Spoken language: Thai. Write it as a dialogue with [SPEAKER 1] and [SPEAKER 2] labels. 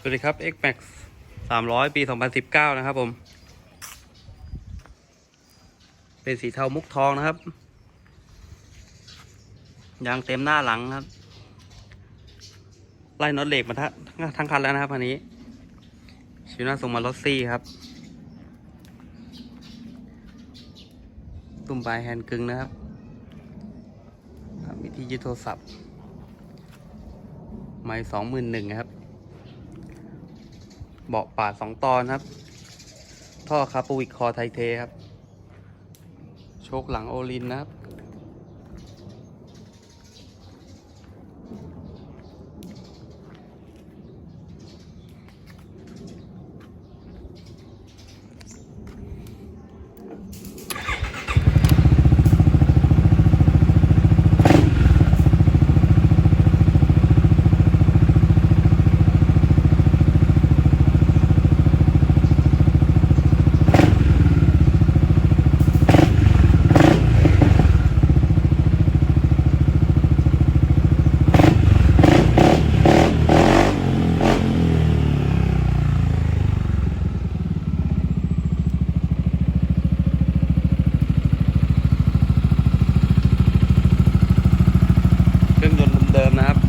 [SPEAKER 1] สวัสดีครับ X Max 300 ปี 2019 นะครับผม เป็นสีเทามุกทองนะครับ ยางเต็มหน้าหลังครับ ไล่น็อตเหล็กมาทั้งทั้งคันแล้วนะครับคันนี้ ชิวน้าส่งมารถซี่ครับ ตุ่มปลายแฮนด์กึ่งนะครับ มีที่ยึดโทรศัพท์ ไม่สองหมื่นหนึ่งครับ เบาะปาสองตอนครับ ท่อคาปูวิกคอไทเทครับ โชคหลังโอลินนะครับ เดิมนะครับ